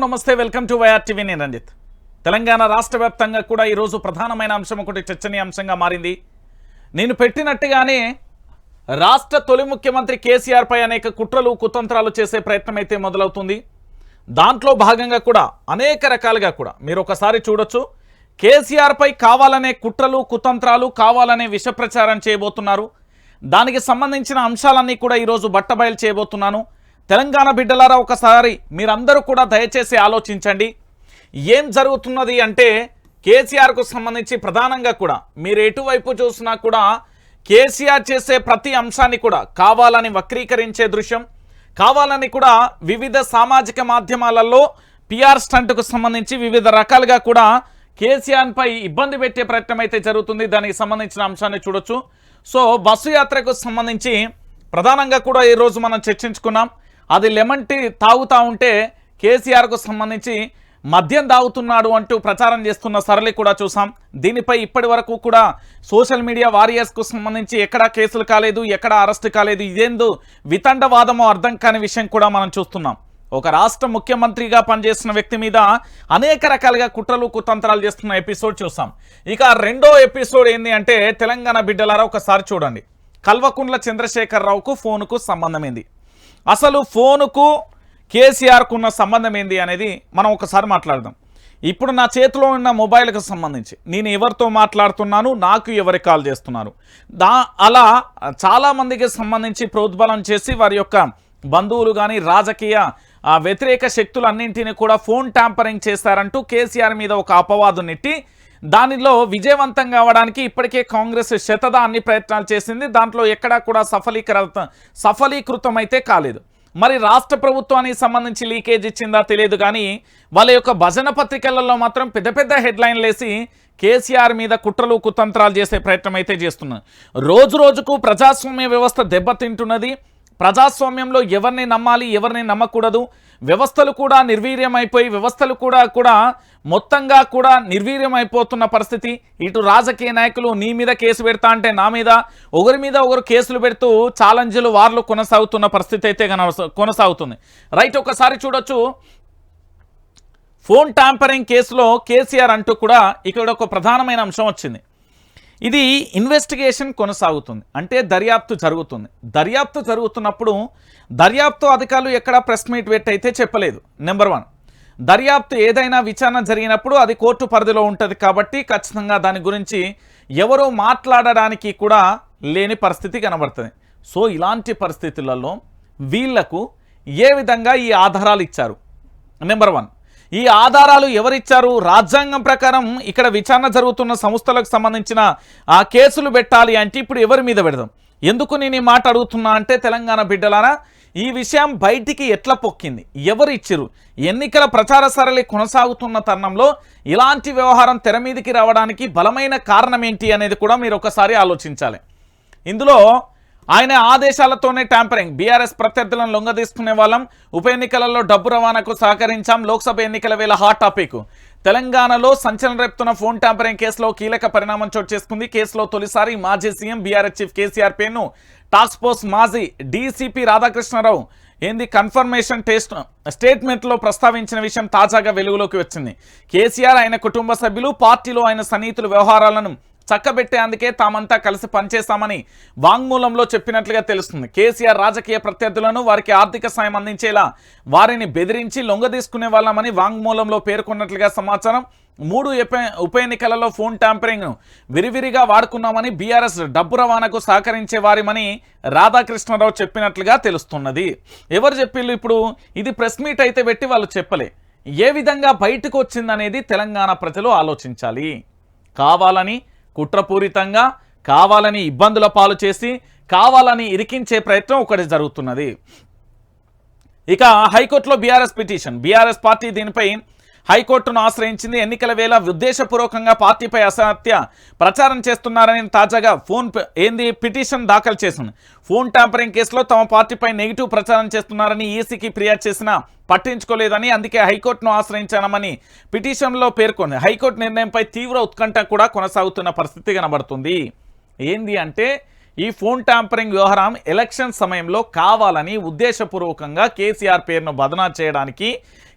నమస్తే welcome to YR TV. నేను రంజిత్. తెలంగాణ రాష్ట్ర వ్యాప్తంగా కూడా ఈరోజు ప్రధానమైన అంశం ఒకటి చర్చనీయాంశంగా మారింది. నేను పెట్టినట్టుగానే రాష్ట్ర తొలి ముఖ్యమంత్రి కేసీఆర్ పై అనేక కుట్రలు కుతంత్రాలు చేసే ప్రయత్నం అయితే మొదలవుతుంది. దాంట్లో భాగంగా కూడా అనేక రకాలుగా కూడా మీరు ఒకసారి చూడొచ్చు. కేసీఆర్పై కావాలనే కుట్రలు కుతంత్రాలు కావాలనే విష ప్రచారం చేయబోతున్నారు. దానికి సంబంధించిన అంశాలన్నీ కూడా ఈరోజు బట్టబయలు చేయబోతున్నాను. తెలంగాణ బిడ్డలారా ఒకసారి మీరందరూ కూడా దయచేసి ఆలోచించండి. ఏం జరుగుతున్నది అంటే కేసీఆర్కు సంబంధించి ప్రధానంగా కూడా మీరు ఎటువైపు చూసినా కూడా కేసీఆర్ చేసే ప్రతి అంశాన్ని కూడా కావాలని వక్రీకరించే దృశ్యం కావాలని కూడా వివిధ సామాజిక మాధ్యమాలలో పిఆర్ స్టంట్కు సంబంధించి వివిధ రకాలుగా కూడా కేసీఆర్పై ఇబ్బంది పెట్టే ప్రయత్నం అయితే జరుగుతుంది. దానికి సంబంధించిన అంశాన్ని చూడొచ్చు. సో బస్సు యాత్రకు సంబంధించి ప్రధానంగా కూడా ఈరోజు మనం చర్చించుకున్నాం. అది లెమన్ టీ తాగుతూ ఉంటే కేసీఆర్కు సంబంధించి మద్యం తాగుతున్నాడు అంటూ ప్రచారం చేస్తున్న సరళి కూడా చూసాం. దీనిపై ఇప్పటి వరకు కూడా సోషల్ మీడియా వారియర్స్కు సంబంధించి ఎక్కడా కేసులు కాలేదు ఎక్కడా అరెస్ట్ కాలేదు ఇదేందు వితండవాదమో అర్థం కాని విషయం కూడా మనం చూస్తున్నాం. ఒక రాష్ట్ర ముఖ్యమంత్రిగా పనిచేసిన వ్యక్తి మీద అనేక రకాలుగా కుట్రలు కుతంత్రాలు చేస్తున్న ఎపిసోడ్ చూసాం. ఇక రెండో ఎపిసోడ్ ఏంది అంటే తెలంగాణ బిడ్డలారా ఒకసారి చూడండి. కల్వకుండ్ల చంద్రశేఖరరావుకు ఫోన్కు సంబంధం ఏంది? అసలు ఫోనుకు కేసీఆర్కు ఉన్న సంబంధం ఏంది అనేది మనం ఒకసారి మాట్లాడదాం. ఇప్పుడు నా చేతిలో ఉన్న మొబైల్కి సంబంధించి నేను ఎవరితో మాట్లాడుతున్నాను నాకు ఎవరి కాల్ చేస్తున్నారు? దా అలా చాలామందికి సంబంధించి ప్రోద్బలం చేసి వారి యొక్క బంధువులు కానీ రాజకీయ వ్యతిరేక శక్తులన్నింటినీ కూడా ఫోన్ ట్యాంపరింగ్ చేస్తారంటూ కేసీఆర్ మీద ఒక అపవాదు నెట్టి దానిలో విజయవంతం కావడానికి ఇప్పటికే కాంగ్రెస్ శతద అన్ని ప్రయత్నాలు చేసింది. దాంట్లో ఎక్కడా కూడా సఫలీకృత సఫలీకృతం అయితే కాలేదు. మరి రాష్ట్ర ప్రభుత్వానికి సంబంధించి లీకేజ్ ఇచ్చిందా తెలియదు కానీ వాళ్ళ యొక్క భజన పత్రికలలో మాత్రం పెద్ద పెద్ద హెడ్లైన్లు వేసి కేసీఆర్ మీద కుట్రలు కుతంత్రాలు చేసే ప్రయత్నం అయితే చేస్తున్నారు. రోజు రోజుకు ప్రజాస్వామ్య వ్యవస్థ దెబ్బతింటున్నది. ప్రజాస్వామ్యంలో ఎవరిని నమ్మాలి ఎవరిని నమ్మకూడదు. వ్యవస్థలు కూడా నిర్వీర్యమైపోయి వ్యవస్థలు కూడా కూడా మొత్తంగా కూడా నిర్వీర్యమైపోతున్న పరిస్థితి. ఇటు రాజకీయ నాయకులు నీ మీద కేసు పెడతా అంటే నా మీద ఒకరి మీద ఒకరు కేసులు పెడుతూ ఛాలెంజ్లు వార్లు కొనసాగుతున్న పరిస్థితి అయితే కొనసాగుతుంది. రైట్ ఒకసారి చూడొచ్చు. ఫోన్ ట్యాంపరింగ్ కేసులో కేసీఆర్ అంటూ కూడా ఇక్కడ ఒక ప్రధానమైన అంశం వచ్చింది. ఇది ఇన్వెస్టిగేషన్ కొనసాగుతుంది. అంటే దర్యాప్తు జరుగుతుంది. దర్యాప్తు జరుగుతున్నప్పుడు దర్యాప్తు అధికారులు ఎక్కడ ప్రెస్ మీట్ పెట్టి అయితే చెప్పలేదు. నెంబర్ వన్ దర్యాప్తు ఏదైనా విచారణ జరిగినప్పుడు అది కోర్టు పరిధిలో ఉంటుంది కాబట్టి ఖచ్చితంగా దాని గురించి ఎవరో మాట్లాడడానికి కూడా లేని పరిస్థితి కనబడుతుంది. సో ఇలాంటి పరిస్థితులలో వీళ్ళకు ఏ విధంగా ఈ ఆధారాలు ఇచ్చారు? నెంబర్ వన్ ఈ ఆధారాలు ఎవరిచ్చారు? రాజ్యాంగం ప్రకారం ఇక్కడ విచారణ జరుగుతున్న సంస్థలకు సంబంధించిన ఆ కేసులు పెట్టాలి అంటే ఇప్పుడు ఎవరి మీద పెడదాం? ఎందుకు నేను ఈ మాట అడుగుతున్నా అంటే తెలంగాణ బిడ్డలారా ఈ విషయం బయటికి ఎట్లా పొక్కింది? ఎవరు ఇచ్చిరు ఎన్నికల ప్రచార సరళి కొనసాగుతున్న తరుణంలో ఇలాంటి వ్యవహారం తెర మీదికి రావడానికి బలమైన కారణం ఏంటి అనేది కూడా మీరు ఒకసారి ఆలోచించాలి. ఇందులో ఆయన ఆదేశాలతోనే ట్యాంపరింగ్. బీఆర్ఎస్ ప్రత్యర్థులను లొంగదీసుకునే వాళ్ళం. ఉప ఎన్నికలలో డబ్బు రవాణాకు సహకరించాం. లోక్సభ ఎన్నికల వేళ హాట్ టాపిక్. తెలంగాణలో సంచలనం రేపుతున్న ఫోన్ ట్యాంపరింగ్ కేసులో కీలక పరిణామం చోటు చేసుకుంది. కేసులో తొలిసారి మాజీ సీఎం బీఆర్ఎస్ చీఫ్ కేసీఆర్ పేరును టాస్క్ ఫోర్స్ మాజీ డీసీపీ రాధాకృష్ణరావు ఏంది కన్ఫర్మేషన్ టెస్ట్ స్టేట్మెంట్లో ప్రస్తావించిన విషయం తాజాగా వెలుగులోకి వచ్చింది. కేసీఆర్ ఆయన కుటుంబ సభ్యులు పార్టీలో ఆయన సన్నిహితుల వ్యవహారాలను చక్కబెట్టేందుకే తామంతా కలిసి పనిచేస్తామని వాంగ్మూలంలో చెప్పినట్లుగా తెలుస్తుంది. కేసీఆర్ రాజకీయ ప్రత్యర్థులను వారికి ఆర్థిక సాయం అందించేలా వారిని బెదిరించి లొంగదీసుకునే వాళ్ళమని వాంగ్మూలంలో పేర్కొన్నట్లుగా సమాచారం. మూడు ఉప ఎన్నికలలో ఫోన్ ట్యాంపరింగ్ విరివిరిగా వాడుకున్నామని బీఆర్ఎస్ డబ్బు రవాణాకు సహకరించే వారిమని రాధాకృష్ణరావు చెప్పినట్లుగా తెలుస్తున్నది. ఎవరు చెప్పిళ్ళు ఇప్పుడు? ఇది ప్రెస్ మీట్ అయితే పెట్టి వాళ్ళు చెప్పలే. ఏ విధంగా బయటకు వచ్చిందనేది తెలంగాణ ప్రజలు ఆలోచించాలి. కావాలని కుట్రపూరితంగా కావాలని ఇబ్బందుల పాలు చేసి కావాలని ఇరికించే ప్రయత్నం ఒకటి జరుగుతున్నది. ఇక హైకోర్టులో బీఆర్ఎస్ పిటిషన్. బీఆర్ఎస్ పార్టీ దీనిపై హైకోర్టును ఆశ్రయించింది ఎన్నికల వేళ ఉద్దేశపూర్వకంగా పార్టీపై అసత్య ప్రచారం చేస్తున్నారని తాజాగా ఫోన్ ఏంది? పిటిషన్ దాఖలు చేసింది. ఫోన్ ట్యాంపరింగ్ కేసులో తమ పార్టీపై నెగిటివ్ ప్రచారం చేస్తున్నారని ఈసీకి ఫిర్యాదు చేసినా పట్టించుకోలేదని అందుకే హైకోర్టును ఆశ్రయించామని పిటిషన్లో పేర్కొంది. హైకోర్టు నిర్ణయంపై తీవ్ర ఉత్కంఠ కూడా కొనసాగుతున్న పరిస్థితి కనబడుతుంది. ఏంది అంటే ఈ ఫోన్ ట్యాంపరింగ్ వ్యవహారం ఎలక్షన్ సమయంలో కావాలని ఉద్దేశపూర్వకంగా కేసీఆర్ పేరును బదనా చేయడానికి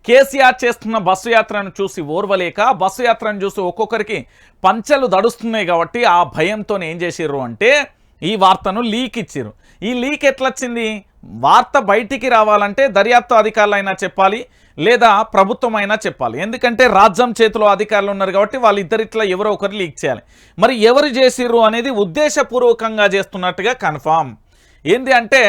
కేసీఆర్ చేస్తున్న బస్సు యాత్రను చూసి ఓర్వలేక బస్సు యాత్రను చూసి ఒక్కొక్కరికి పంచెలు దడుస్తున్నాయి కాబట్టి ఆ భయంతో ఏం చేసిర్రు అంటే ఈ వార్తను లీక్ ఇచ్చిర్రు. ఈ లీక్ ఎట్లొచ్చింది? వార్త బయటికి రావాలంటే దర్యాప్తు అధికారులైనా చెప్పాలి లేదా ప్రభుత్వం అయినా చెప్పాలి. ఎందుకంటే రాజ్యం చేతిలో అధికారులు ఉన్నారు కాబట్టి వాళ్ళిద్దరిట్లా ఎవరో ఒకరు లీక్ చేయాలి. మరి ఎవరు చేసిర్రు అనేది ఉద్దేశపూర్వకంగా చేస్తున్నట్టుగా కన్ఫామ్. ఏంది అంటే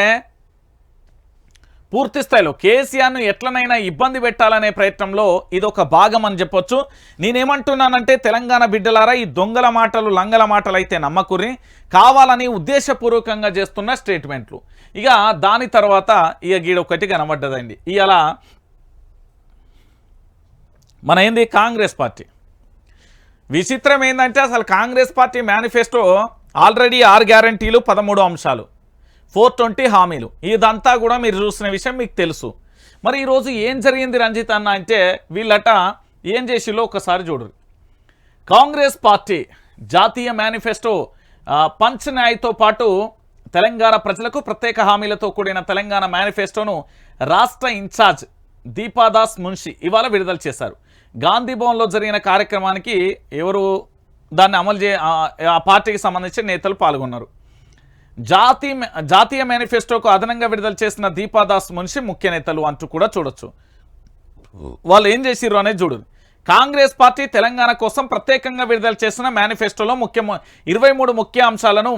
పూర్తి స్థాయిలో కేసీఆర్ను ఎట్లనైనా ఇబ్బంది పెట్టాలనే ప్రయత్నంలో ఇది ఒక భాగం అని చెప్పొచ్చు. నేనేమంటున్నానంటే తెలంగాణ బిడ్డలారా ఈ దొంగల మాటలు లంగల మాటలు అయితే నమ్మకురి కావాలని ఉద్దేశపూర్వకంగా చేస్తున్న స్టేట్మెంట్లు. ఇక దాని తర్వాత ఇక గీడొకటి కనబడ్డదండి. ఇలా మన ఏంది కాంగ్రెస్ పార్టీ? విచిత్రం ఏంటంటే అసలు కాంగ్రెస్ పార్టీ మేనిఫెస్టో ఆల్రెడీ ఆరు గ్యారంటీలు పదమూడు అంశాలు. ఫోర్ ట్వంటీ హామీలు. ఇదంతా కూడా మీరు చూసిన విషయం మీకు తెలుసు. మరి ఈరోజు ఏం జరిగింది రంజిత్ అన్న అంటే వీళ్ళట ఏం చేసిలో ఒకసారి చూడరు. కాంగ్రెస్ పార్టీ జాతీయ మేనిఫెస్టో పంచ్ న్యాయ్తో పాటు తెలంగాణ ప్రజలకు ప్రత్యేక హామీలతో కూడిన తెలంగాణ మేనిఫెస్టోను రాష్ట్ర ఇన్ఛార్జ్ దీపాదాస్ మున్షి ఇవాళ విడుదల చేశారు. గాంధీ భవన్లో జరిగిన కార్యక్రమానికి ఎవరు దాన్ని అమలు చే ఆ పార్టీకి సంబంధించిన నేతలు పాల్గొన్నారు. జాతీయ జాతీయ మేనిఫెస్టోకు అదనంగా విడుదల చేసిన దీపాదాస్ మున్షి ముఖ్య నేతలు అంటూ కూడా చూడొచ్చు. వాళ్ళు ఏం చేసిర్రు అనేది చూడు. కాంగ్రెస్ పార్టీ తెలంగాణ కోసం ప్రత్యేకంగా విడుదల చేసిన మేనిఫెస్టోలో ముఖ్య ఇరవై మూడు ముఖ్య అంశాలను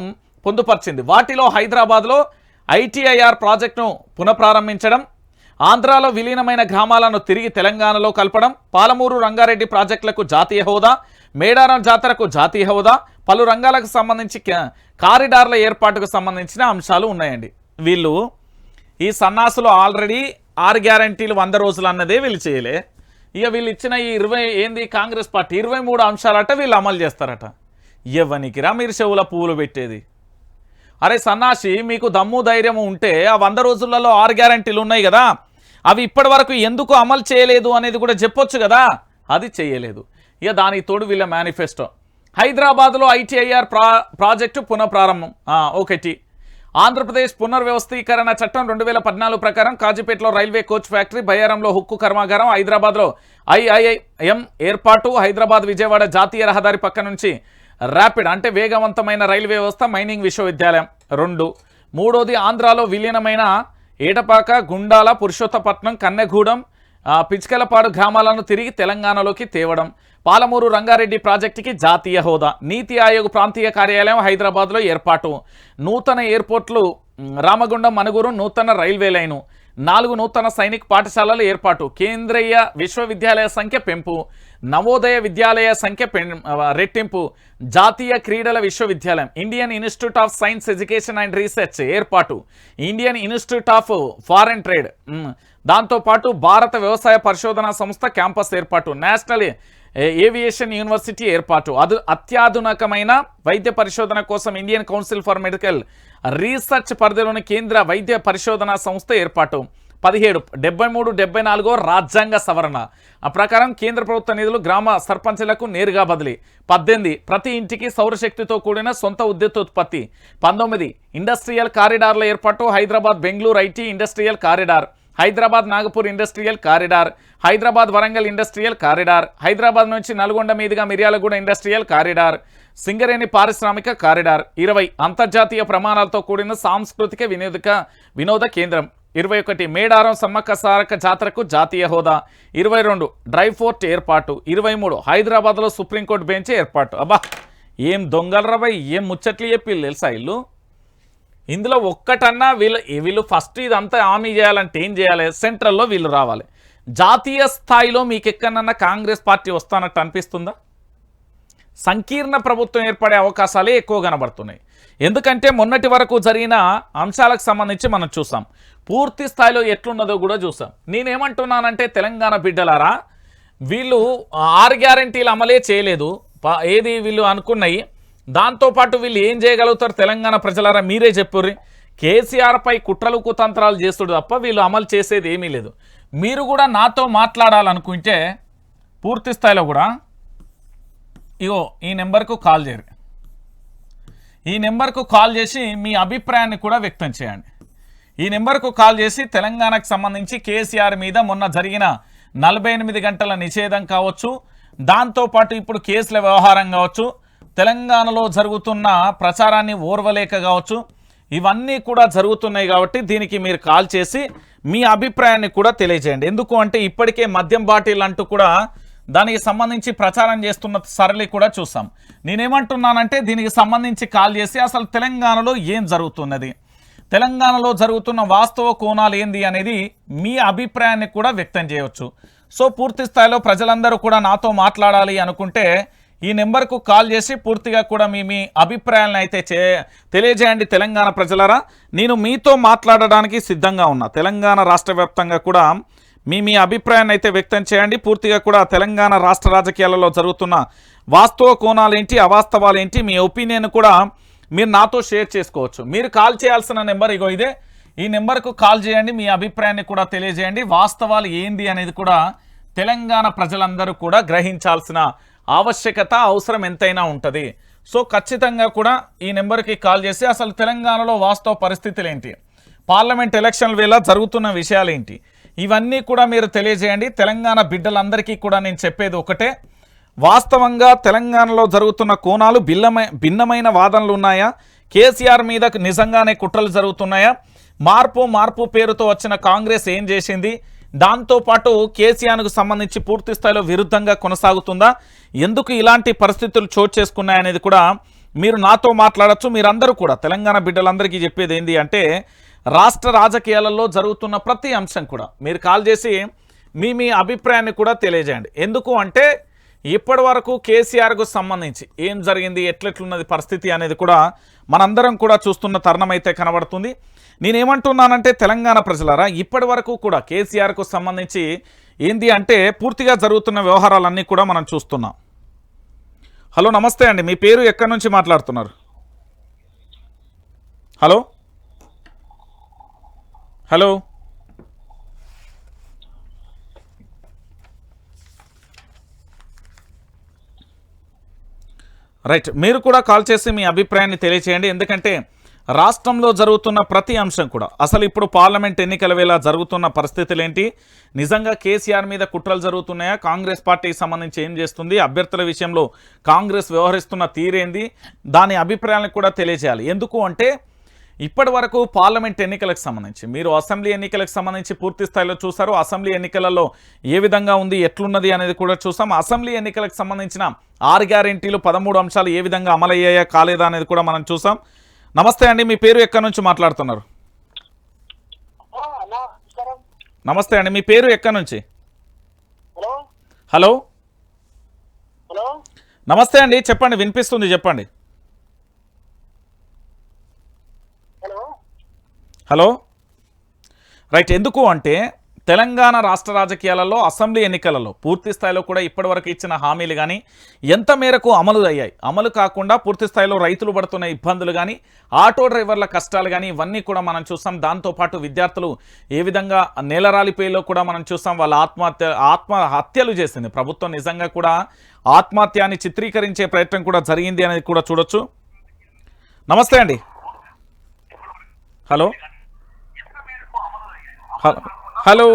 పొందుపరిచింది. వాటిలో హైదరాబాద్లో ఐటీఐఆర్ ప్రాజెక్టును పునఃప్రారంభించడం ఆంధ్రాలో విలీనమైన గ్రామాలను తిరిగి తెలంగాణలో కలపడం పాలమూరు రంగారెడ్డి ప్రాజెక్టులకు జాతీయ హోదా మేడారం జాతరకు జాతీయ హోదా పలు రంగాలకు సంబంధించి కారిడార్ల ఏర్పాటుకు సంబంధించిన అంశాలు ఉన్నాయండి. వీళ్ళు ఈ సన్నాసులు ఆల్రెడీ ఆరు గ్యారంటీలు వంద రోజులు అన్నదే వీళ్ళు చేయలే. ఇక వీళ్ళు ఇచ్చిన ఈ ఇరవై ఏంది కాంగ్రెస్ పార్టీ ఇరవై మూడు అంశాలట వీళ్ళు అమలు చేస్తారట. ఇవ్వనికిరా మీరు చెవుల పువ్వులు పెట్టేది? అరే సన్నాసి మీకు దమ్ము ధైర్యం ఉంటే ఆ వంద రోజులలో ఆరు గ్యారంటీలు ఉన్నాయి కదా. అవి ఇప్పటి ఎందుకు అమలు చేయలేదు అనేది కూడా చెప్పొచ్చు కదా. అది చేయలేదు. ఇక దానికి తోడు వీళ్ళ మేనిఫెస్టో. హైదరాబాద్లో ఐటీఐఆర్ ప్రా ప్రాజెక్టు పునఃప్రారంభం. ఒకటి ఆంధ్రప్రదేశ్ పునర్వ్యవస్థీకరణ చట్టం రెండు వేల పద్నాలుగు ప్రకారం కాజీపేటలో రైల్వే కోచ్ ఫ్యాక్టరీ బయ్యారంలో హుక్కు కర్మాగారం హైదరాబాద్లో ఐఐఐఎం ఏర్పాటు హైదరాబాద్ విజయవాడ జాతీయ రహదారి పక్క నుంచి ర్యాపిడ్ అంటే వేగవంతమైన రైల్వే వ్యవస్థ మైనింగ్ విశ్వవిద్యాలయం రెండు. మూడోది ఆంధ్రాలో విలీనమైన ఏటపాక గుండాల పురుషోత్తపట్నం కన్నెగూడెం పిచ్చుకలపాడు గ్రామాలను తిరిగి తెలంగాణలోకి తేవడం. పాలమూరు రంగారెడ్డి ప్రాజెక్టుకి జాతీయ హోదా. నీతి ఆయోగ్ ప్రాంతీయ కార్యాలయం హైదరాబాద్లో ఏర్పాటు. నూతన ఎయిర్పోర్ట్లు రామగుండం మనుగురు నూతన రైల్వే లైను. నాలుగు నూతన సైనిక పాఠశాలల ఏర్పాటు. కేంద్రీయ విశ్వవిద్యాలయ సంఖ్య పెంపు. నవోదయ విద్యాలయ సంఖ్య పెం- రెట్టింపు. జాతీయ క్రీడల విశ్వవిద్యాలయం Indian Institute of Science Education and Research ఏర్పాటు. Indian Institute of Foreign Trade దాంతోపాటు భారత వ్యవసాయ పరిశోధనా సంస్థ క్యాంపస్ ఏర్పాటు. నేషనల్ ఏవియేషన్ యూనివర్సిటీ ఏర్పాటు. అదు అత్యాధునికమైన వైద్య పరిశోధన కోసం Indian Council for Medical Research పరిధిలోని కేంద్ర వైద్య పరిశోధన సంస్థ ఏర్పాటు. పదిహేడు డెబ్బై మూడు డెబ్బై నాలుగో రాజ్యాంగ సవరణ. ఆ ప్రకారం కేంద్ర ప్రభుత్వ నిధులు గ్రామ సర్పంచులకు నేరుగా బదిలీ. పద్దెనిమిది ప్రతి ఇంటికి సౌరశక్తితో కూడిన సొంత విద్యుత్ ఉత్పత్తి పంతొమ్మిది ఇండస్ట్రియల్ కారిడార్ల ఏర్పాటు Hyderabad Bengaluru IT industrial corridor. Hyderabad Nagpur industrial corridor Hyderabad Warangal industrial corridor Hyderabad నుంచి నల్గొండ మీదుగా మిర్యాలగూడ ఇండస్ట్రియల్ కారిడార్ సింగరేణి పారిశ్రామిక కారిడార్ ఇరవై అంతర్జాతీయ ప్రమాణాలతో కూడిన సాంస్కృతిక వినోదక వినోద కేంద్రం ఇరవై ఒకటి మేడారం సమ్మక్క సారక జాతరకు జాతీయ హోదా ఇరవై రెండు డ్రై ఫోర్ట్ ఏర్పాటు ఇరవై మూడు హైదరాబాద్లో సుప్రీంకోర్టు బెంచ్ ఏర్పాటు. అబ్బా ఏం దొంగలరాబాయ్ ఏం ముచ్చట్లు చెప్పి తెలుసా ఇల్లు? ఇందులో ఒక్కటన్నా వీళ్ళు వీళ్ళు ఫస్ట్ ఇదంతా హామీ చేయాలంటే ఏం చేయాలి? సెంట్రల్లో వీళ్ళు రావాలి. జాతీయ స్థాయిలో మీకు ఎక్కడన్నా కాంగ్రెస్ పార్టీ వస్తానట్టు అనిపిస్తుందా? సంకీర్ణ ప్రభుత్వం ఏర్పడే అవకాశాలే ఎక్కువ కనబడుతున్నాయి. ఎందుకంటే మొన్నటి వరకు జరిగిన అంశాలకు సంబంధించి మనం చూసాం. పూర్తి స్థాయిలో ఎట్లున్నదో కూడా చూసాం. నేనేమంటున్నానంటే తెలంగాణ బిడ్డలారా వీళ్ళు ఆరు గ్యారంటీలు అమలే చేయలేదు. ఏది వీళ్ళు అనుకున్నాయి? దాంతోపాటు వీళ్ళు ఏం చేయగలుగుతారు? తెలంగాణ ప్రజలారా మీరే చెప్పుర్రి. కేసీఆర్పై కుట్రలు కుతంత్రాలు చేస్తుడు తప్ప వీళ్ళు అమలు చేసేది ఏమీ లేదు. మీరు కూడా నాతో మాట్లాడాలనుకుంటే పూర్తి స్థాయిలో కూడా ఇగో ఈ నెంబర్కు కాల్ చేయరు. ఈ నెంబర్కు కాల్ చేసి మీ అభిప్రాయాన్ని కూడా వ్యక్తం చేయండి. ఈ నెంబర్కు కాల్ చేసి తెలంగాణకు సంబంధించి కేసీఆర్ మీద మొన్న జరిగిన నలభై ఎనిమిది గంటల నిషేధం కావచ్చు దాంతోపాటు ఇప్పుడు కేసుల వ్యవహారం కావచ్చు తెలంగాణలో జరుగుతున్న ప్రచారాన్ని ఓర్వలేక కావచ్చు ఇవన్నీ కూడా జరుగుతున్నాయి కాబట్టి దీనికి మీరు కాల్ చేసి మీ అభిప్రాయాన్ని కూడా తెలియజేయండి. ఎందుకు అంటే ఇప్పటికే మద్యం బాటిల్ అంటూ కూడా దానికి సంబంధించి ప్రచారం చేస్తున్న సరళి కూడా చూసాం. నేనేమంటున్నానంటే దీనికి సంబంధించి కాల్ చేసి అసలు తెలంగాణలో ఏం జరుగుతున్నది? తెలంగాణలో జరుగుతున్న వాస్తవ కోణాలు ఏంది అనేది మీ అభిప్రాయాన్ని కూడా వ్యక్తం చేయవచ్చు సో పూర్తి స్థాయిలో ప్రజలందరూ కూడా నాతో మాట్లాడాలి అనుకుంటే ఈ నెంబర్కు కాల్ చేసి పూర్తిగా కూడా మీ మీ అభిప్రాయాలను అయితే చే తెలియజేయండి తెలంగాణ ప్రజలరా. నేను మీతో మాట్లాడడానికి సిద్ధంగా ఉన్నా. తెలంగాణ రాష్ట్ర వ్యాప్తంగా కూడా మీ మీ అభిప్రాయాన్ని అయితే వ్యక్తం చేయండి. పూర్తిగా కూడా తెలంగాణ రాష్ట్ర రాజకీయాలలో జరుగుతున్న వాస్తవ కోణాలు ఏంటి అవాస్తవాలు ఏంటి మీ ఒపీనియన్ కూడా మీరు నాతో షేర్ చేసుకోవచ్చు. మీరు కాల్ చేయాల్సిన నెంబర్ ఇగో ఇదే. ఈ నెంబర్కు కాల్ చేయండి మీ అభిప్రాయాన్ని కూడా తెలియజేయండి. వాస్తవాలు ఏంది అనేది కూడా తెలంగాణ ప్రజలందరూ కూడా గ్రహించాల్సిన ఆవశ్యకత అవసరం ఎంతైనా ఉంటుంది. సో ఖచ్చితంగా కూడా ఈ నెంబర్కి కాల్ చేసి అసలు తెలంగాణలో వాస్తవ పరిస్థితులు ఏంటి పార్లమెంట్ ఎలక్షన్ వేళ జరుగుతున్న విషయాలు ఏంటి ఇవన్నీ కూడా మీరు తెలియజేయండి. తెలంగాణ బిడ్డలందరికీ కూడా నేను చెప్పేది ఒకటే. వాస్తవంగా తెలంగాణలో జరుగుతున్న కోణాలు భిన్నమై భిన్నమైన వాదనలు ఉన్నాయా? కేసీఆర్ మీద నిజంగానే కుట్రలు జరుగుతున్నాయా? మార్పు మార్పు పేరుతో వచ్చిన కాంగ్రెస్ ఏం చేసింది? దాంతోపాటు కేసీఆర్కు సంబంధించి పూర్తి స్థాయిలో విరుద్ధంగా కొనసాగుతుందా? ఎందుకు ఇలాంటి పరిస్థితులు చోటు చేసుకున్నాయనేది కూడా మీరు నాతో మాట్లాడచ్చు. మీరందరూ కూడా తెలంగాణ బిడ్డలందరికీ చెప్పేది ఏంటి అంటే రాష్ట్ర రాజకీయాలలో జరుగుతున్న ప్రతి అంశం కూడా మీరు కాల్ చేసి మీ మీ అభిప్రాయాన్ని కూడా తెలియజేయండి. ఎందుకు అంటే ఇప్పటి వరకు కేసీఆర్కు సంబంధించి ఏం జరిగింది ఎట్లెట్లున్నది పరిస్థితి అనేది కూడా మనందరం కూడా చూస్తున్న తరుణం అయితే కనబడుతుంది. నేనేమంటున్నానంటే తెలంగాణ ప్రజలారా ఇప్పటి వరకు కూడా కేసీఆర్కు సంబంధించి ఏంది అంటే పూర్తిగా జరుగుతున్న వ్యవహారాలన్నీ కూడా మనం చూస్తున్నాం. హలో నమస్తే అండి. మీ పేరు ఎక్కడి నుంచి మాట్లాడుతున్నారు? హలో? హలో? రైట్. మీరు కూడా కాల్ చేసి మీ అభిప్రాయాన్ని తెలియచేయండి. ఎందుకంటే రాష్ట్రంలో జరుగుతున్న ప్రతి అంశం కూడా అసలు ఇప్పుడు పార్లమెంట్ ఎన్నికల వేళ జరుగుతున్న పరిస్థితులు ఏంటి నిజంగా కేసీఆర్ మీద కుట్రలు జరుగుతున్నాయా? కాంగ్రెస్ పార్టీకి సంబంధించి ఏం చేస్తుంది? అభ్యర్థుల విషయంలో కాంగ్రెస్ వ్యవహరిస్తున్న తీరేంది? దాని అభిప్రాయాలను కూడా తెలియజేయాలి. ఎందుకు అంటే ఇప్పటి వరకు పార్లమెంట్ ఎన్నికలకు సంబంధించి మీరు అసెంబ్లీ ఎన్నికలకు సంబంధించి పూర్తి స్థాయిలో చూసారు అసెంబ్లీ ఎన్నికలలో ఏ విధంగా ఉంది ఎట్లున్నది అనేది కూడా చూసాం అసెంబ్లీ ఎన్నికలకు సంబంధించిన ఆరు గ్యారెంటీలు పదమూడు అంశాలు ఏ విధంగా అమలయ్యాయా కాలేదా అనేది కూడా మనం చూసాం నమస్తే అండి మీ పేరు ఎక్కడి నుంచి మాట్లాడుతున్నారు? నమస్తే అండి మీ పేరు ఎక్కడి నుంచి? హలో? హలో? హలో? నమస్తే అండి చెప్పండి వినిపిస్తుంది చెప్పండి. హలో? హలో? రైట్ ఎందుకు అంటే తెలంగాణ రాష్ట్ర రాజకీయాలలో అసెంబ్లీ ఎన్నికలలో పూర్తి స్థాయిలో కూడా ఇప్పటివరకు ఇచ్చిన హామీలు కానీ ఎంత మేరకు అమలు అయ్యాయి అమలు కాకుండా పూర్తి స్థాయిలో రైతులు పడుతున్న ఇబ్బందులు కానీ ఆటో డ్రైవర్ల కష్టాలు కానీ ఇవన్నీ కూడా మనం చూస్తాం దాంతోపాటు విద్యార్థులు ఏ విధంగా నేలరాలిపోయేలో కూడా మనం చూస్తాం వాళ్ళ ఆత్మహత్య ఆత్మహత్యలు చేసింది. ప్రభుత్వం నిజంగా కూడా ఆత్మహత్యాన్ని చిత్రీకరించే ప్రయత్నం కూడా జరిగింది అనేది కూడా చూడొచ్చు. నమస్తే అండి. హలో. హలో. హలో.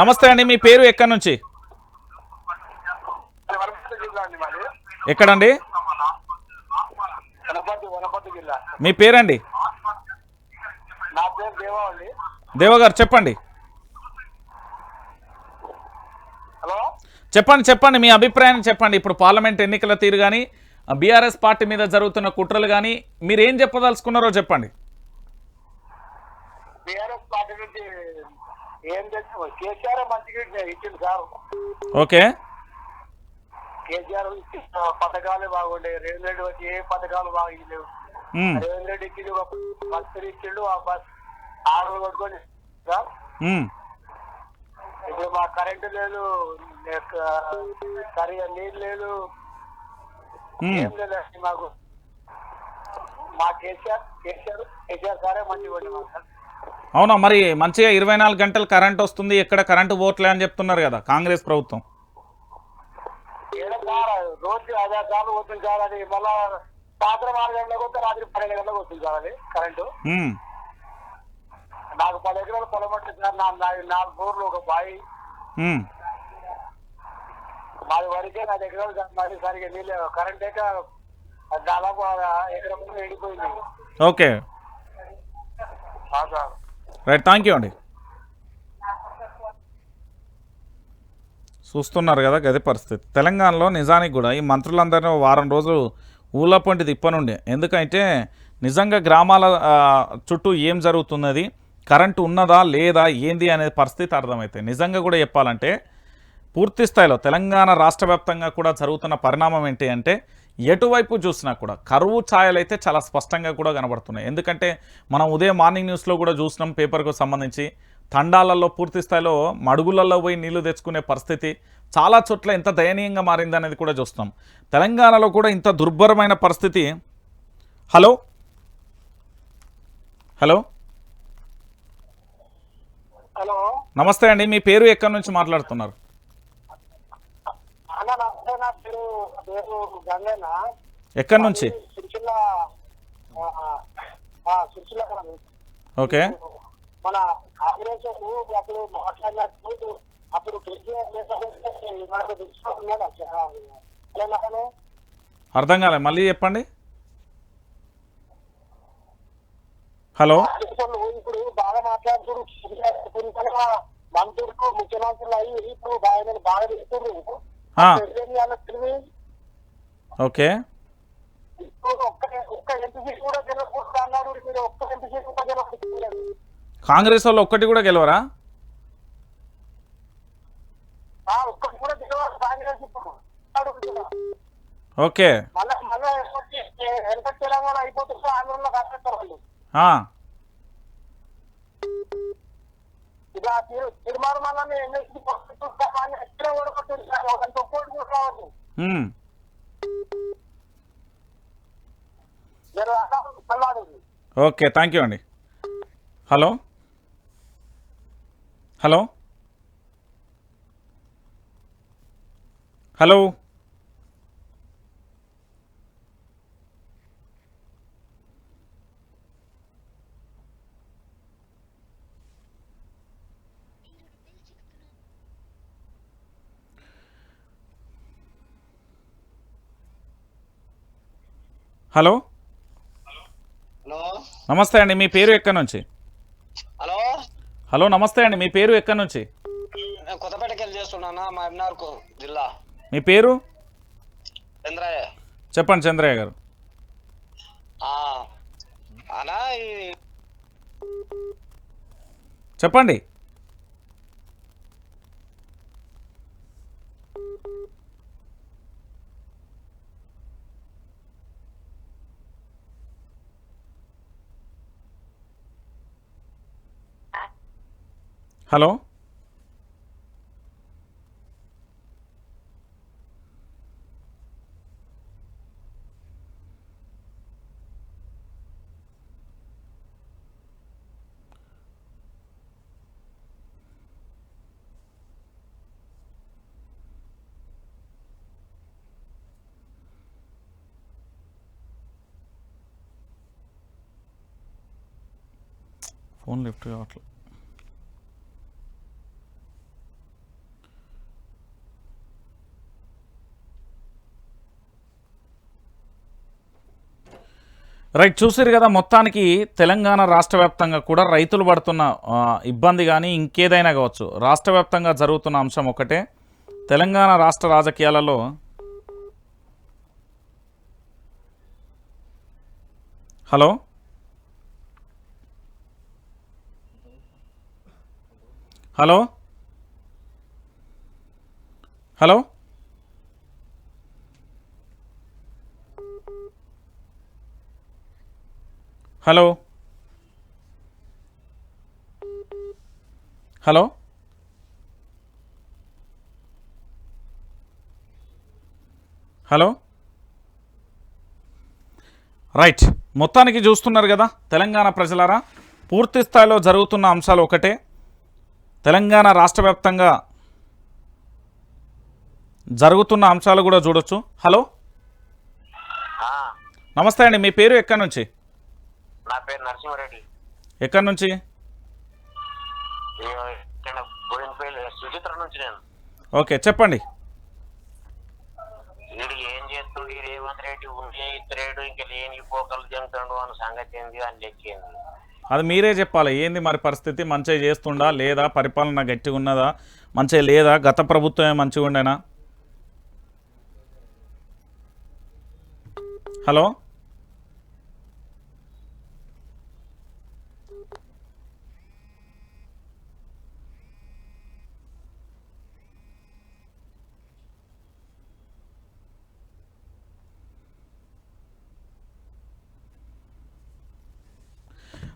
నమస్తే అండి మీ పేరు ఎక్కడి నుంచి? ఎక్కడండి? మీ పేరండి? దేవా దేవగారు చెప్పండి. హలో. చెప్పండి చెప్పండి మీ అభిప్రాయాన్ని చెప్పండి. ఇప్పుడు పార్లమెంట్ ఎన్నికల తీరు కానీ బీఆర్ఎస్ పార్టీ మీద జరుగుతున్న కుట్రలు కానీ మీరు ఏం చెప్పదలుచుకున్నారో చెప్పండి. టీఆర్ఎస్ పార్టీ నుంచి ఏం తెచ్చు కేసీఆర్ మంచిగా ఇచ్చింది సార్. ఓకే. కేసీఆర్ ఇచ్చిన పథకాలు బాగుండే రేవంత్ రెడ్డి వచ్చి ఏ పథకాలు బాగా ఇవ్వలేవు ఉమ్, రేవంత్ రెడ్డి ఇచ్చిండు ఒక బస్సు ఇచ్చిండు ఆ బస్ ఆరు కొట్టుకొని సార్. ఇప్పుడు మా కరెంటు లేదు సరిగా నీళ్ళు లేదు. ఏం లేదండి మాకు. మా కేసీఆర్ కేసీఆర్ కేసీఆర్ సారే మంచిగా ఉండి మాకు సార్. అవునా మరి మంచిగా ఇరవై నాలుగు గంటలు కరెంట్ వస్తుంది ఎక్కడ కరెంటు పోవట్లే అని చెప్తున్నారు కదా కాంగ్రెస్ ప్రభుత్వం. నాకు పది ఎకరాలు పొలం ఉంటుంది సార్ నాలుగు బోర్లు ఒక మాది వరకే నా దగ్గర నీళ్ళు కరెంట్ లేక దాదాపు ఆ ఎకరం ఎండిపోయింది. Okay. Sir. Right thank you అండి. చూస్తున్నారు కదా గది పరిస్థితి. తెలంగాణలో నిజానికి కూడా ఈ మంత్రులందరినీ వారం రోజులు ఊళ్ళపంటి తిప్పనుండే. ఎందుకంటే నిజంగా గ్రామాల చుట్టూ ఏం జరుగుతున్నది? కరెంటు ఉన్నదా లేదా ఏంది అనే పరిస్థితి అర్థమవుతాయి నిజంగా కూడా చెప్పాలంటే పూర్తి స్థాయిలో తెలంగాణ రాష్ట్ర కూడా జరుగుతున్న పరిణామం ఏంటి అంటే ఎటువైపు చూసినా కూడా కరువు ఛాయలు అయితే చాలా స్పష్టంగా కూడా కనబడుతున్నాయి. ఎందుకంటే మనం ఉదయం మార్నింగ్ న్యూస్లో కూడా చూసినాం పేపర్కు సంబంధించి తండాలలో పూర్తి స్థాయిలో మడుగులలో పోయి నీళ్ళు తెచ్చుకునే పరిస్థితి చాలా చోట్ల ఎంత దయనీయంగా మారింది అనేది కూడా చూస్తున్నాం. తెలంగాణలో కూడా ఇంత దుర్భరమైన పరిస్థితి. హలో? హలో? హలో? నమస్తే అండి మీ పేరు ఎక్కడి నుంచి మాట్లాడుతున్నారు అన్న నమస్తే నా పేరు గంగన్న ఎక్కడి నుంచి? సిరిసిల్ల సిరిసిల్ల. ఓకే. మన కాంగ్రెస్ అప్పుడు మాట్లాడినప్పుడు అప్పుడు అర్థం కాలే. మళ్ళీ చెప్పండి. హలో. ఇప్పుడు బాగా మాట్లాడుతున్నారు. మంత్రులు ముఖ్యమంత్రులు అయ్యి ఇప్పుడు బాగా బాగా చేస్తున్నారు ఆ. ఏం చేయాలో తెలియదు. ఓకే. కాంగ్రెస్ వాళ్ళు ఒక్కటి కూడా గెలవరా. Okay. Tirumala okay thank you అండి. Hello? Hello? Hello? Hello? Hello? నమస్తే అండి మీ పేరు ఎక్కడి నుంచి? హలో? హలో నమస్తే అండి మీ పేరు ఎక్కడి నుంచి? మా ఎమ్నార్కు జిల్లా. మీ పేరు? చంద్రయ్య. చెప్పండి చంద్రయ్య గారు. చెప్పండి. హలో ఫోన్ లిఫ్ట్ కావట్లేదు రైట్ చూసారు కదా మొత్తానికి తెలంగాణ రాష్ట్ర వ్యాప్తంగా కూడా రైతులు పడుతున్న ఇబ్బంది కానీ ఇంకేదైనా కావచ్చు. రాష్ట్ర వ్యాప్తంగా జరుగుతున్న అంశం ఒకటే. తెలంగాణ రాష్ట్ర రాజకీయాలలో hello? Hello? Hello? Hello? Hello? Hello? Right. మొత్తానికి చూస్తున్నారు కదా తెలంగాణ ప్రజలారా? పూర్తి స్థాయిలో జరుగుతున్న అంశాలు ఒకటే. తెలంగాణ రాష్ట్ర వ్యాప్తంగా జరుగుతున్న అంశాలు కూడా చూడొచ్చు. హలో? నమస్తే అండి. మీ పేరు ఎక్కడి నుంచి? నా పేరు నరసింహారెడ్డి. ఎక్కడి నుంచి? సుచిత్ర నుంచి నేను. ఓకే చెప్పండి. వీడు ఏం చేస్తూ ఈ రేవంత్ రెడ్డి ఉంటే ఇతరేడు ఇంకా లేని పోకలు తింటాడు అని సంగతి ఏంది? అని చెప్పింది అది మీరే చెప్పాలి. ఏంది మరి పరిస్థితి? మంచిగా చేస్తుండా? లేదా? పరిపాలన గట్టిగా ఉన్నదా? మంచిగా లేదా? గత ప్రభుత్వమే మంచిగా ఉండేనా? హలో?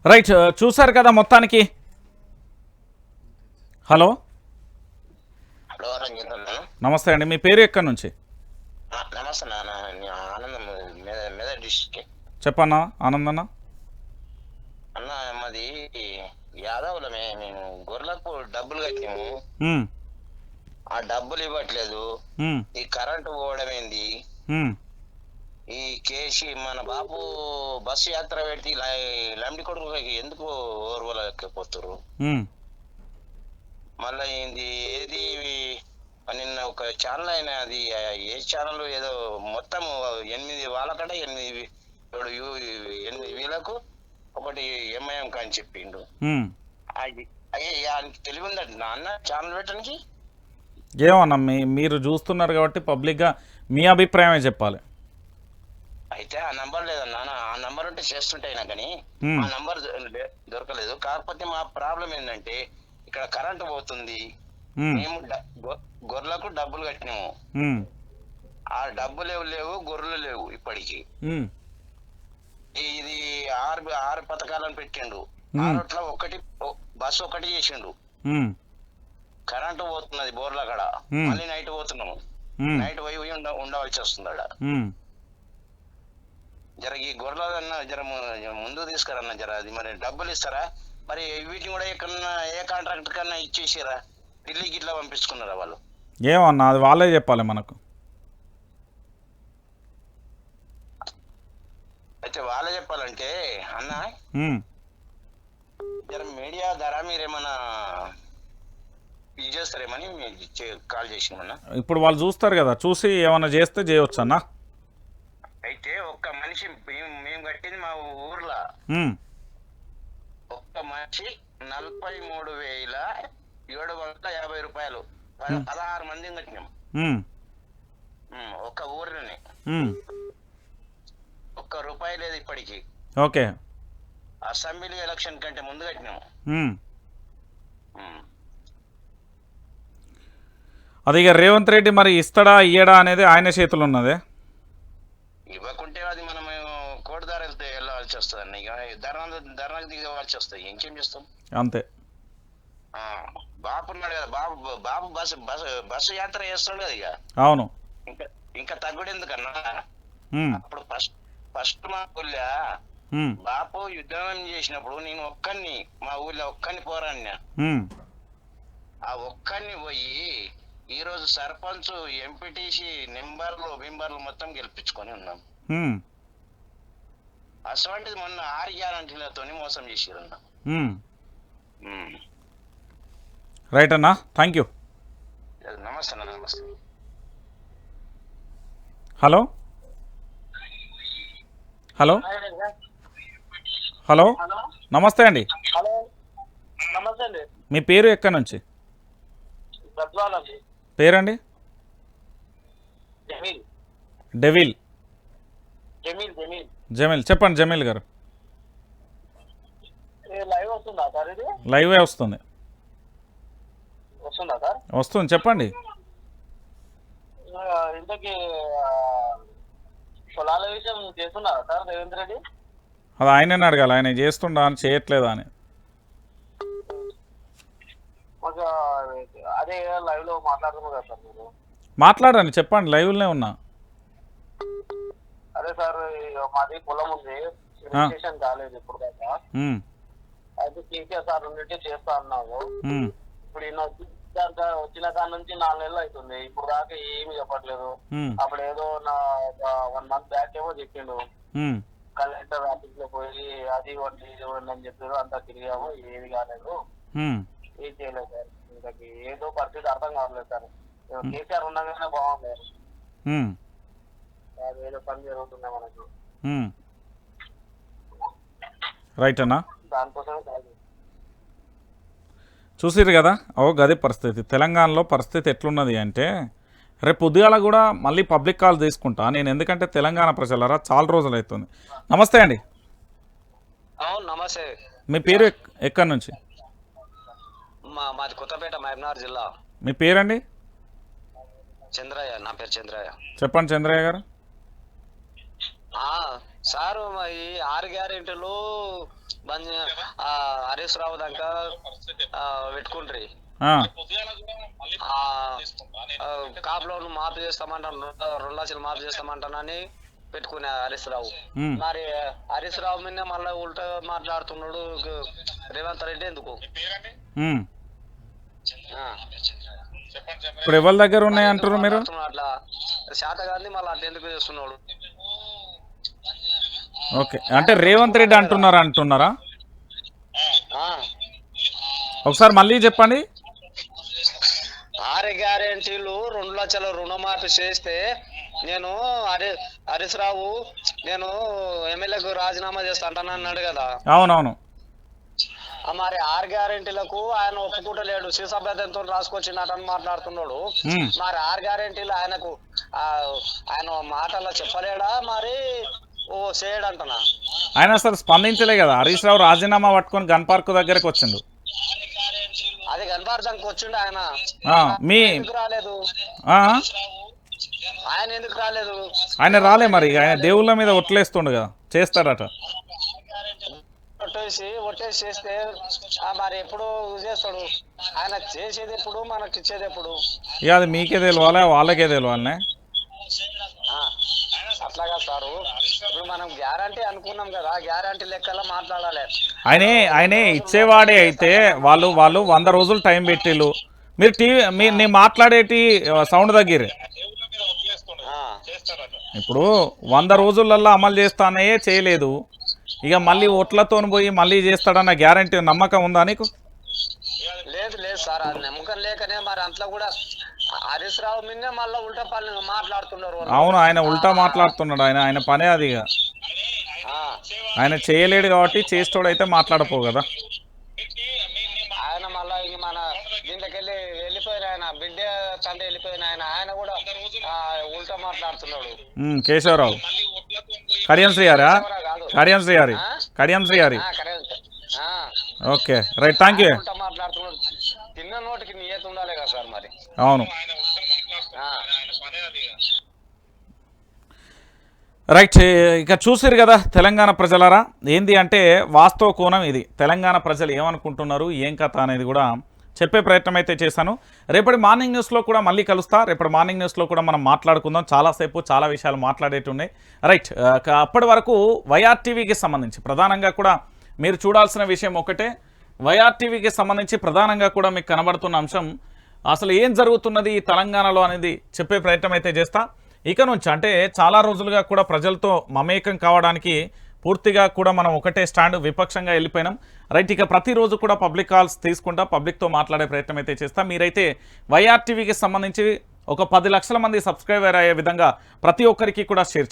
రైట్ చూసారు కదా మొత్తానికి? హలో? నమస్తే అండి మీ పేరు ఎక్కడి నుంచి? చెప్పన్నా ఆనందన్న? అన్న మాది యాదవులమే మేము గొర్రెలకు డబ్బులు కట్టాము. ఆ డబ్బులు ఇవ్వట్లేదు. ఈ కరెంటు పోవడం ఏంది? ఈ కేసీ మన బాబు బస్సు యాత్ర పెట్టి లంబడి కొడుకు ఎందుకు ఓర్వలేకపోతున్నారు మళ్ళీ ఏంది ఏది నిన్న ఒక ఛానల్ అయిన అది ఏ ఛానల్ ఏదో మొత్తం ఎనిమిది వాళ్ళకట ఎనిమిది ఎనిమిది వీళ్ళకు ఒకటి ఎంఐఎం అని చెప్పిండు. అయ్యే తెలివి ఉందండి నాన్న ఛానల్ పెట్టడానికి? ఏమన్నా మీ మీరు చూస్తున్నారు కాబట్టి పబ్లిక్గా మీ అభిప్రాయమే చెప్పాలి. అయితే ఆ నంబర్ లేదన్నా నా- ఆ నంబర్ ఉంటే చేస్తుంటాయినా కానీ. ఆ నంబర్ దొ- దొరకలేదు. కాకపోతే మా ప్రాబ్లం ఏంటంటే ఇక్కడ కరెంటు పోతుంది. ఉమ్, మేము డ- గొ- గొర్రెలకు డబ్బులు కట్టినాము. ఉమ్, ఆ డబ్బులు లేవు లేవు గొర్రెలు లేవు ఇప్పటికి. ఉమ్, ఇది ఆరు ఆరు పథకాలను పెట్టిండు. Hmm. ఆరుట్లో ఒకటి ఓ- బస్సు ఒకటి చేసిండు. ఉమ్, కరెంటు పోతున్నది బోర్ల కాడ. మళ్ళీ నైట్ పోతున్నాము. ఉమ్, నైట్ పోయి పోయి ఉండ ఉండవలసి వస్తుంది ఆడ. ఉమ్. జర ఈ గొర్రెలన్నా జర ముందు తీసుకురన్న జర అది మరి డబ్బులు ఇస్తారా? మరి వీటిని కూడా ఎక్కడన్నా ఏ కాంట్రాక్ట్ కన్నా ఇచ్చేసిరా? ఢిల్లీకి ఇట్లా పంపించుకున్నారా వాళ్ళు? ఏమన్నా అది వాళ్ళే చెప్పాలి మనకు. అయితే వాళ్ళే చెప్పాలంటే అన్న జర మీడియా ద్వారా మీరేమన్నా ఇది చేస్తారేమని కాల్ చేసినామన్నా. ఇప్పుడు వాళ్ళు చూస్తారు కదా చూసి ఏమన్నా చేస్తే చేయవచ్చు అన్న అయితే ఒక్క మనిషి మేము- మేము కట్టింది మా ఊర్లో. ఒక్క మనిషి నలభై మూడు వేల ఏడు వందల యాభై రూపాయలు. పదహారు మంది కట్టినాం. ఒక్క ఊరిని. ఒక్క రూపాయి లేదు ఇప్పటికి. ఓకే. అసెంబ్లీ ఎలక్షన్ కంటే ముందు కట్టినాం. అది ఇక రేవంత్ రెడ్డి మరి ఇస్తాడా ఇయ్యడా అనేది ఆయన చేతులు ఉన్నదే. ఇవ్వకుంటే అది మనం కోర్టు దారి వెళ్తే వెళ్ళవలసి వస్తుంది అన్న ఇక ధర్నా ధర్నాకి దిగవలసి వస్తుంది ఇంకేం చేస్తాం? అంతే. ఆ, బాబు ఉన్నాడు కదా. Babu Babu bus bus bus యాత్ర చేస్తాడు కదా ఇక. అవును. ఇంకా ఇంకా తగ్గుడు ఎందుకన్నా? అప్పుడు ఫస్ట్ ఫస్ట్ మా ఊళ్ళో బాపు యుద్ధం చేసినప్పుడు నేను ఒక్కడిని మా ఊళ్ళో ఒక్కడిని పోరాడినా. ఆ ఒక్కడిని పోయి ఈ రోజు సర్పంచ్ ఎంపీటీసీ నెంబర్లు బింబర్లు మొత్తం గెలిపించుకొని ఉన్నాం. అటువంటిది మొన్న ఆరు గ్యారంటీలతో మోసం ఉమ్. రైట్ అన్నా థ్యాంక్ యూ. నమస్తే అన్న నమస్తే. హలో? హలో? హలో? నమస్తే అండి. హలో? నమస్తే అండి. మీ పేరు ఎక్కడి నుంచి? పేరండి? డెవిల్. జమీల్ చెప్పండి జమీల్ గారు. లైవ్ వస్తుందా వస్తుంది. చెప్పండి. అది ఆయనని అడగాలి. ఆయన చేస్తుండా అని చేయట్లేదా అని మాకు అదే లైవ్లో మాట్లాడుతున్నారు కదా సార్ మీరు? మాట్లాడండి చెప్పండి లైవ్లోనే ఉన్నా. అదే సార్ మాది పొలం ఉంది. రిజిస్ట్రేషన్ కాలేదు ఇప్పుడు దాకా. ఉమ్, అయితే కేసీఆర్ సార్ ఉన్నట్టు చేస్తా అన్నాము ఉమ్, ఇప్పుడు ఈయన వచ్చి- వచ్చిన కాడ నుంచి నాలుగు నెలలు అవుతుంది. ఇప్పుడు దాకా ఏమీ చెప్పట్లేదు. ఉమ్, అప్పుడు ఏదో నా వన్ మంత్ బ్యాక్ ఏమో చెప్పిండు. ఉమ్, కలెక్టర్ ఆఫీస్లో పోయి అది ఇవ్వండి ఇది ఇవ్వండి అని చెప్పారు. అంతా తిరిగాము ఏది కాలేదు. ఉమ్. ఏం చేయలేదు సార్. ఇంకా ఏదో పరిస్థితి అర్థం కావట్లేదు సార్. కేసీఆర్ ఉండగానే బాగుంది. అది ఏదో పని జరుగుతుంది మనకు. రైట్ అన్నా? దానికోసమే. చూసిర్రు కదా? ఓ గది పరిస్థితి. తెలంగాణలో పరిస్థితి ఎట్లున్నది అంటే రేపు పొద్దుగాల కూడా మళ్ళీ పబ్లిక్ కాల్ తీసుకుంటా. నేను ఎందుకంటే తెలంగాణ ప్రజలరా చాలా రోజులు అవుతుంది. నమస్తే అండి. అవును నమస్తే. మీ పేరు ఎక్- ఎక్కడి నుంచి? మా మాది కొత్తపేట మహబూబ్నగర్ జిల్లా. మీ పేరండి? చంద్రయ్య నా పేరు చంద్రయ్య. చెప్పండి చంద్రయ్య గారు. ఆ సారు ఈ ఆరు గ్యారెంటీలు బంద్ హరీష్ రావు దాకా ఆ, కాప్ లోన్ మాఫ్ చేస్తామంటాను రెండు- లక్షలు మాఫ్ చేస్తామంటానని పెట్టుకునే హరీష్ రావు. మరి హరీష్ రావు మీద మళ్ళీ ఉల్టా మాట్లాడుతున్నాడు రేవంత్ రెడ్డి ఎందుకు. ఇప్పుడు ఎవరి దగ్గర ఉన్నాయి అంటారు మీరు? అట్లా శాత మళ్ళీ అట్లా ఎందుకు చేస్తున్నాడు? ఓకే. అంటే రేవంత్ రెడ్డి అంటున్నారా అంటున్నారా. ఒకసారి మళ్ళీ చెప్పండి. ఆరు గ్యారెంటీలు రెండు లక్షల రుణమాఫీ చేస్తే నేను హరి హరీష్ రావు నేను ఎమ్మెల్యేకు రాజీనామా చేస్తా అంటాను అన్నాడు కదా. అవునవును. మరి ఆరు గ్యారెంటీలకు ఆయన ఒప్పుకుంటలేడు. సీసాబద్ధంతో రాసుకొచ్చినట్టు మాట్లాడుతున్నాడు. మరి ఆరు గ్యారెంటీలు ఆయనకు ఆయన మాటల్లో చెప్పలేడా మరి? ఓ చేయడంటనా? ఆయన అసలు స్పందించలే కదా. హరీష్ రావు రాజీనామా పట్టుకొని గన్ పార్క్ దగ్గరకు వచ్చిండు. అది కనపడడానికి వచ్చిండు ఆయన. మీ ఎందుకు రాలేదు? ఆయన ఎందుకు రాలేదు? ఆయన రాలే మరి. ఆయన దేవుళ్ళ మీద ఒట్లేస్తుండు కదా చేస్తారట. ఒట్టేసి ఒట్టేసి చేస్తే మరి ఎప్పుడు చేస్తాడు. ఆయన చేసేది ఎప్పుడు మనకి ఇచ్చేది ఎప్పుడు? ఇక అది మీకే తెలియాలి వాళ్ళకే తెలియాలనే అట్లాగా సారు. ఇప్పుడు మనం గ్యారంటీ అనుకున్నాం కదా గ్యారంటీ లెక్కలో మాట్లాడాలి. ఆయనే ఆయనే ఇచ్చేవాడే అయితే వాళ్ళు వాళ్ళు వంద రోజులు టైం పెట్టిళ్ళు మీరు టీవీ మీ నేను మాట్లాడేటి సౌండ్ తగ్గిరు ఆ, ఇప్పుడు వంద రోజులల్లో అమలు చేస్తానే చేయలేదు. ఇక మళ్ళీ ఓట్లతో పోయి మళ్ళీ చేస్తాడన్న గ్యారంటీ నమ్మకం ఉందా నీకు? లేదు లేదు సార్ అది నమ్మకం లేకనే మరి అంట్లో కూడా హరీష్ రావు మిన్నే మళ్ళీ ఉల్టా పనులు మాట్లాడుతున్నారు. అవును ఆయన ఉల్టా మాట్లాడుతున్నాడు ఆయన ఆయన పనే అది ఇక. ఆ, ఆయన చేయలేడు కాబట్టి చేసేటోడైతే మాట్లాడపో కదా. ఆయన మళ్ళీ ఇంక మన దీంట్లోకి వెళ్ళి వెళ్ళిపోయిన ఆయన బిడ్డ తండ్రి వెళ్ళిపోయిన ఆయన ఆయన కూడా ఆ, ఉల్టా మాట్లాడుతున్నాడు. కేశవరావు. కడియం శ్రీహారా కాదు Kadiyam Srihari Kadiyam Srihari okay. Right thank you. ఉల్టా మాట్లాడుతున్నాడు. తిన్న నోటికి నియత ఉండాలి కదా సార్ మరి. అవును. రైట్ ఇక చూసిరు కదా తెలంగాణ ప్రజలరా? ఏంది అంటే వాస్తవ కోణం ఇది. తెలంగాణ ప్రజలు ఏమనుకుంటున్నారు? ఏం కథ అనేది కూడా చెప్పే ప్రయత్నం అయితే చేశాను. రేపటి మార్నింగ్ న్యూస్లో కూడా మళ్ళీ కలుస్తా. రేపటి మార్నింగ్ న్యూస్లో కూడా మనం మాట్లాడుకుందాం. చాలాసేపు చాలా విషయాలు మాట్లాడేటి ఉన్నాయి. రైట్ అప్పటి వరకు వైఆర్టీవీకి సంబంధించి ప్రధానంగా కూడా మీరు చూడాల్సిన విషయం ఒకటే. వైఆర్టీవీకి సంబంధించి ప్రధానంగా కూడా మీకు కనబడుతున్న అంశం అసలు ఏం జరుగుతున్నది ఈ తెలంగాణలో అనేది చెప్పే ప్రయత్నం అయితే చేస్తా. ఇక నుంచి అంటే చాలా రోజులుగా కూడా ప్రజలతో మమేకం కావడానికి పూర్తిగా కూడా మనం ఒకటే స్టాండ్ విపక్షంగా వెళ్ళిపోయినాం. రైట్ ఇక ప్రతిరోజు కూడా పబ్లిక్ కాల్స్ తీసుకుంటా పబ్లిక్తో మాట్లాడే ప్రయత్నం అయితే చేస్తాం. మీరైతే వైఆర్టీవీకి సంబంధించి ఒక పది లక్షల మంది సబ్స్క్రైబర్ అయ్యే విధంగా ప్రతి ఒక్కరికి కూడా షేర్